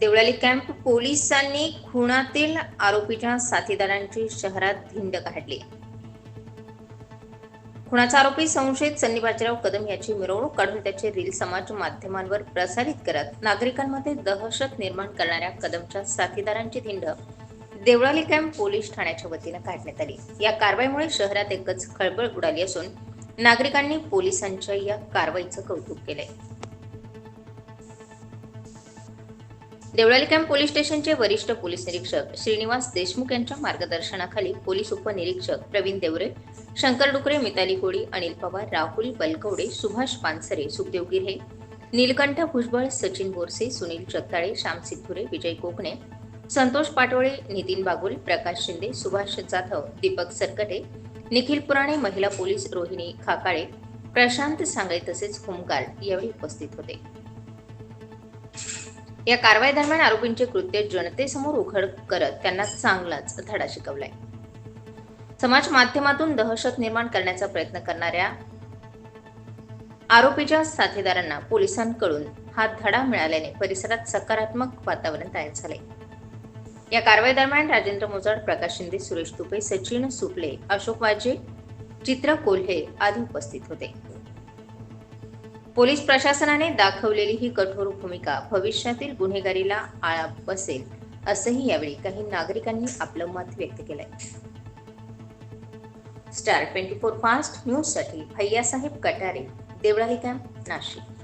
Deolali camp पोलिसांनी खुणातील आरोपीच्या साथीदारांची शहरात धिंड काढली खुणाचा आरोपी संशयित सन्नी बाजीराव कदम याची मिरवणूक काढून त्याचे रील समाज माध्यमांवर प्रसारित करत नागरिकांमध्ये दहशत निर्माण करणाऱ्या कदमच्या साथीदारांची धिंड देवळाली कॅम्प पोलीस ठाण्याच्या वतीनं काढण्यात आली. या कारवाईमुळे शहरात एकच खळबळ उडाली असून नागरिकांनी पोलिसांच्या या कारवाईचं कौतुक केलंय. देवळाली कॅम्प पोलीस स्टेशनचे वरिष्ठ पोलीस निरीक्षक श्रीनिवास देशमुख यांच्या मार्गदर्शनाखाली पोलीस उपनिरीक्षक प्रवीण देवरे शंकर डुकरे मिताली कोळी अनिल पवार राहुल बलकवडे सुभाष पानसरे सुखदेव गिरे नीलकंठ भुजबळ सचिन बोरसे सुनील जगदाळे श्याम सिद्धुरे विजय कोकणे संतोष पाटोळे नितीन बागुल प्रकाश शिंदे सुभाष जाधव दीपक सरकटे निखिल पुराणे महिला पोलीस रोहिणी खाकाळे प्रशांत सांगळे तसेच होमगार्ड यावेळी उपस्थित होते. या कारवाई दरम्यान आरोपींचे कृत्य जनतेसमोर उघड करत त्यांना चांगलाच धडा शिकवलाय. समाज माध्यमातून दहशत निर्माण करण्याचा प्रयत्न करणाऱ्या आरोपीच्या साथीदारांना पोलिसांकडून हा धडा मिळाल्याने परिसरात सकारात्मक वातावरण तयार झाले या कारवाई दरम्यान राजेंद्र मोजाड प्रकाश शिंदे सुरेश तुपे सचिन सुपले अशोक वाजे चित्र कोल्हे आदी उपस्थित होते. पोलीस प्रशासनाने दाखवलेली ही कठोर भूमिका भविष्यातील गुन्हेगारीला आळा बसेल असंही यावेळी काही नागरिकांनी आपलं मत व्यक्त केलंय. स्टार ट्वेंटी फोर फास्ट न्यूजसाठी भैयासाहेब कटारे देवळाली कॅम्प नाशिक.